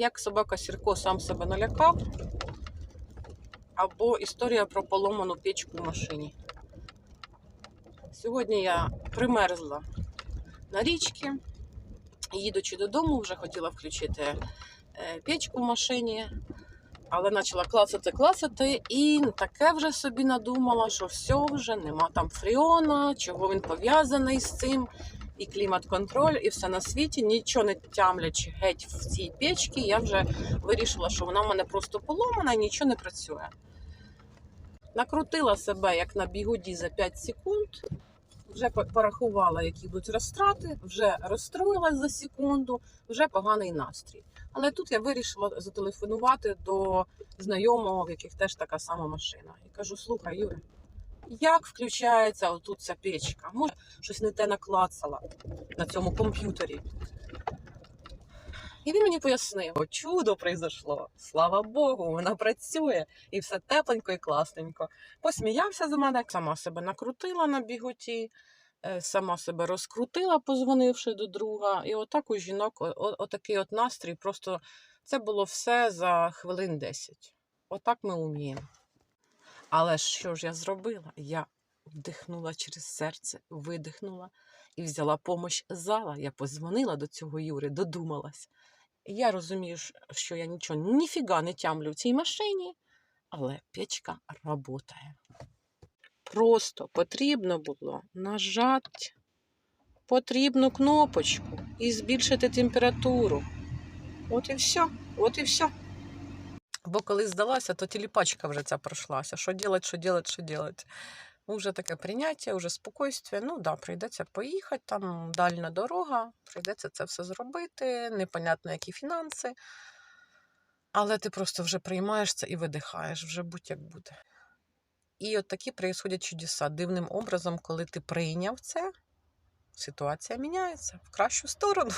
Як собака Сірко сам себе налякав, або історія про поломану печку в машині. Сьогодні я примерзла на річці, їдучи додому, вже хотіла включити е, печку в машині, але почала клацати, і таке вже собі надумала, що все вже нема там фріона, чого він пов'язаний з цим, і клімат-контроль, і все на світі, нічого не тямлячи геть в цій печці, я вже вирішила, що вона в мене просто поломана і нічого не працює. Накрутила себе як на бігуді за 5 секунд, вже порахувала, які будуть розтрати, вже розстроїлась за секунду, вже поганий настрій. Але тут я вирішила зателефонувати до знайомого, в яких теж така сама машина. І кажу: слухай, Юра, як включається отут ця печка? Може, щось не те наклацала на цьому комп'ютері. І він мені пояснив, чудо произошло. Слава Богу, вона працює і все тепленько і класненько. Посміявся з мене, сама себе накрутила на біготі, е, сама себе розкрутила, позвонивши до друга. І отак у жінок, отакий от настрій. Просто це було все за хвилин 10. Отак ми вміємо. Але що ж я зробила? Я вдихнула через серце, видихнула і взяла помощь зала. Я позвонила до цього Юри, додумалась. Я розумію, що я нічого ніфіга не тямлю в цій машині, але печка працює. Просто потрібно було нажати потрібну кнопочку і збільшити температуру. От і все, от і все. Бо коли здалася, то телепачка вже ця пройшлася. Що делать, що делать, що делать. Уже таке прийняття, вже спокойствие. Ну да, прийдеться поїхати, там дальня дорога, прийдеться це все зробити, непонятно, які фінанси. Але ти просто вже приймаєш це і видихаєш, вже будь-як буде. І от такі происходять чудеса. Дивним образом, коли ти прийняв це, ситуація міняється в кращу сторону.